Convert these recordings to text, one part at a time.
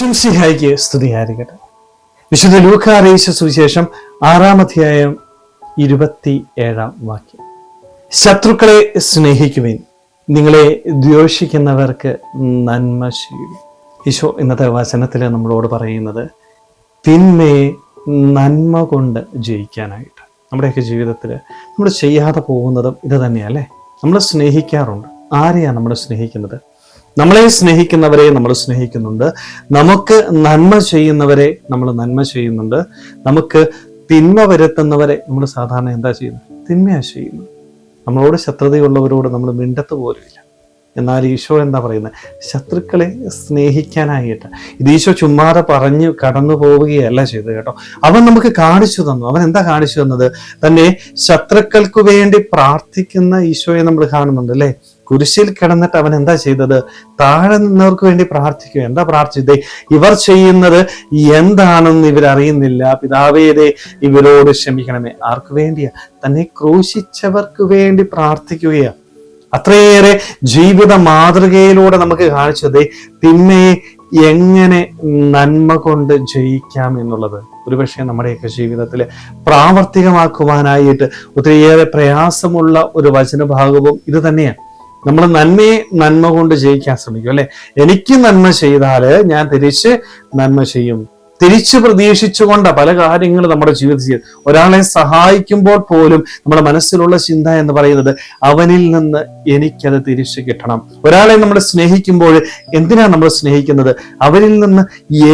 ഈശ്വംസിഹായിക്ക് സ്തുതിയായിരിക്കട്ടെ. വിശുദ്ധ ലൂക്ക അറിയിച്ച സുവിശേഷം ആറാം അധ്യായം ഇരുപത്തി ഏഴാം വാക്യം. ശത്രുക്കളെ സ്നേഹിക്കുവിൻ നിങ്ങളെ ദ്വേഷിക്കുന്നവർക്ക് നന്മ ചെയ്യുവിൻ. ഈശോ ഇന്നത്തെ വചനത്തിൽ നമ്മളോട് പറയുന്നത് തിന്മയെ നന്മ കൊണ്ട് ജയിക്കാനായിട്ട്. നമ്മുടെയൊക്കെ ജീവിതത്തിൽ നമ്മൾ ചെയ്യാതെ പോകുന്നതും ഇത് തന്നെയല്ലേ? നമ്മൾ സ്നേഹിക്കാറുണ്ട്. ആരെയാണ് നമ്മൾ സ്നേഹിക്കുന്നത്? നമ്മളെ സ്നേഹിക്കുന്നവരെ നമ്മൾ സ്നേഹിക്കുന്നുണ്ട്. നമുക്ക് നന്മ ചെയ്യുന്നവരെ നമ്മൾ നന്മ ചെയ്യുന്നുണ്ട്. നമുക്ക് തിന്മ വരുത്തുന്നവരെ നമ്മൾ സാധാരണ എന്താ ചെയ്യുന്നത്? തിന്മയാ ചെയ്യുന്നത്. നമ്മളോട് ശത്രുതയുള്ളവരോട് നമ്മൾ മിണ്ടത്ത് പോലുമില്ല. എന്നാൽ ഈശോ എന്താ പറയുന്നത്? ശത്രുക്കളെ സ്നേഹിക്കാനായിട്ട്. ഇത് ഈശോ ചുമ്മാതെ പറഞ്ഞു കടന്നു പോവുകയല്ല ചെയ്തത് കേട്ടോ. അവൻ നമുക്ക് കാണിച്ചു തന്നു. അവൻ എന്താ കാണിച്ചു തന്നത്? തന്നെ ശത്രുക്കൾക്ക് വേണ്ടി പ്രാർത്ഥിക്കുന്ന ഈശോയെ നമ്മൾ കാണുന്നുണ്ട് അല്ലേ? കുരിശിൽ കിടന്നിട്ട് അവൻ എന്താ ചെയ്തത്? താഴെ നിന്നവർക്ക് വേണ്ടി പ്രാർത്ഥിക്കും. എന്താ പ്രാർത്ഥിച്ചത്? ഇവർ ചെയ്യുന്നത് എന്താണെന്ന് ഇവരറിയുന്നില്ല. പിതാവേരെ ഇവരോട് ക്ഷമിക്കണമേ. ആർക്ക് വേണ്ടിയാ? തന്നെ ക്രൂശിച്ചവർക്ക് വേണ്ടി പ്രാർത്ഥിക്കുകയാ. അത്രയേറെ ജീവിത മാതൃകയിലൂടെ നമുക്ക് കാണിച്ചത് തിന്മയെ എങ്ങനെ നന്മ കൊണ്ട് ജയിക്കാം എന്നുള്ളത്. ഒരുപക്ഷെ നമ്മുടെയൊക്കെ ജീവിതത്തിൽ പ്രാവർത്തികമാക്കുവാനായിട്ട് ഒത്തിരിയേറെ പ്രയാസമുള്ള ഒരു വചനഭാഗവും ഇത് തന്നെയാണ് നമ്മൾ നന്മയെ നന്മ കൊണ്ട് ജയിക്കാൻ ശ്രമിക്കും അല്ലെ? എനിക്ക് നന്മ ചെയ്താൽ ഞാൻ തിരിച്ച് നന്മ ചെയ്യും. തിരിച്ച് പ്രതീക്ഷിച്ചുകൊണ്ട് പല കാര്യങ്ങൾ നമ്മുടെ ജീവിതത്തിൽ ചെയ്യും ഒരാളെ സഹായിക്കുമ്പോൾ പോലും നമ്മുടെ മനസ്സിലുള്ള ചിന്ത എന്ന് പറയുന്നത് അവനിൽ നിന്ന് എനിക്കത് തിരിച്ചു കിട്ടണം. ഒരാളെ നമ്മൾ സ്നേഹിക്കുമ്പോൾ എന്തിനാണ് നമ്മൾ സ്നേഹിക്കുന്നത്? അവരിൽ നിന്ന്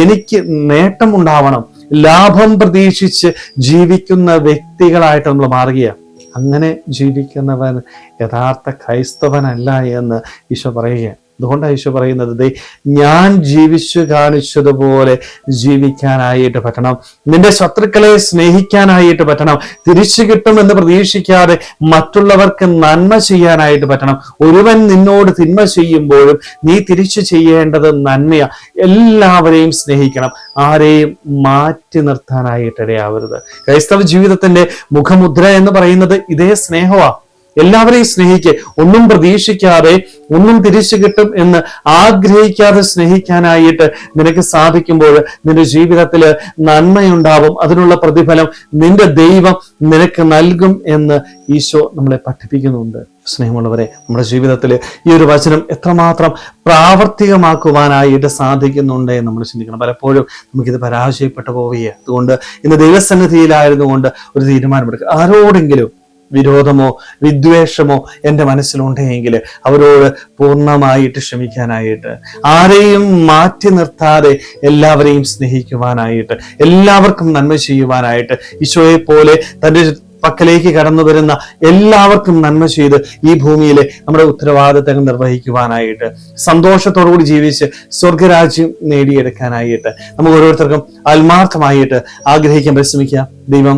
എനിക്ക് നേട്ടം ഉണ്ടാവണം ലാഭം പ്രതീക്ഷിച്ച് ജീവിക്കുന്ന വ്യക്തികളായിട്ട് നമ്മൾ മാറുകയാണ്. അങ്ങനെ ജീവിക്കുന്നവൻ യഥാർത്ഥ ക്രൈസ്തവനല്ല എന്ന് ഈശോ പറയുകയാണ്. അതുകൊണ്ടാണ് ഈശോ പറയുന്നത് ഞാൻ ജീവിച്ചു കാണിച്ചതുപോലെ ജീവിക്കാനായിട്ട് പറ്റണം. നിന്റെ ശത്രുക്കളെ സ്നേഹിക്കാനായിട്ട് പറ്റണം. തിരിച്ചു കിട്ടുമെന്ന് പ്രതീക്ഷിക്കാതെ മറ്റുള്ളവർക്ക് നന്മ ചെയ്യാനായിട്ട് പറ്റണം. ഒരുവൻ നിന്നോട് തിന്മ ചെയ്യുമ്പോഴും നീ തിരിച്ചു ചെയ്യേണ്ടത് നന്മയാ. എല്ലാവരെയും സ്നേഹിക്കണം. ആരെയും മാറ്റി നിർത്താനായിട്ട് ഇടയാവരുത്. ക്രൈസ്തവ ജീവിതത്തിന്റെ മുഖമുദ്ര എന്ന് പറയുന്നത് ഇതേ സ്നേഹമാണ് എല്ലാവരെയും സ്നേഹിക്കുക ഒന്നും പ്രതീക്ഷിക്കാതെ ഒന്നും തിരിച്ചു കിട്ടും എന്ന് ആഗ്രഹിക്കാതെ സ്നേഹിക്കാനായിട്ട് നിനക്ക് സാധിക്കുമ്പോൾ നിന്റെ ജീവിതത്തിൽ നന്മയുണ്ടാവും. അതിനുള്ള പ്രതിഫലം നിന്റെ ദൈവം നിനക്ക് നൽകും എന്ന് ഈശോ നമ്മളെ പഠിപ്പിക്കുന്നുണ്ട്. സ്നേഹമുള്ളവരെ നമ്മുടെ ജീവിതത്തിൽ ഈ ഒരു വചനം എത്രമാത്രം പ്രാവർത്തികമാക്കുവാനായിട്ട് സാധിക്കുന്നുണ്ട് എന്ന് നമ്മൾ ചിന്തിക്കണം. പലപ്പോഴും നമുക്കിത് പരാജയപ്പെട്ടു പോവുകയാണ്. അതുകൊണ്ട് ഇന്ന് ദൈവസന്നിധിയിലായിരുന്നുകൊണ്ട് ഒരു തീരുമാനമെടുക്കുക. ആരോടെങ്കിലും വിരോധമോ വിദ്വേഷമോ എന്റെ മനസ്സിലുണ്ടെങ്കിൽ അവരോട് പൂർണമായിട്ട് ക്ഷമിക്കാനായിട്ട് ആരെയും മാറ്റി നിർത്താതെ എല്ലാവരെയും സ്നേഹിക്കുവാനായിട്ട് എല്ലാവർക്കും നന്മ ചെയ്യുവാനായിട്ട് ഈശോയെ പോലെ തന്റെ പക്കലേക്ക് കടന്നു വരുന്ന എല്ലാവർക്കും നന്മ ചെയ്ത് ഈ ഭൂമിയിലെ നമ്മുടെ ഉത്തരവാദിത്തങ്ങൾ നിർവഹിക്കുവാനായിട്ട് സന്തോഷത്തോടുകൂടി ജീവിച്ച് സ്വർഗരാജ്യം നേടിയെടുക്കാനായിട്ട് നമുക്ക് ഓരോരുത്തർക്കും ആത്മാർത്ഥമായിട്ട് ആഗ്രഹിക്കാൻ പരിശ്രമിക്കാം. ദൈവം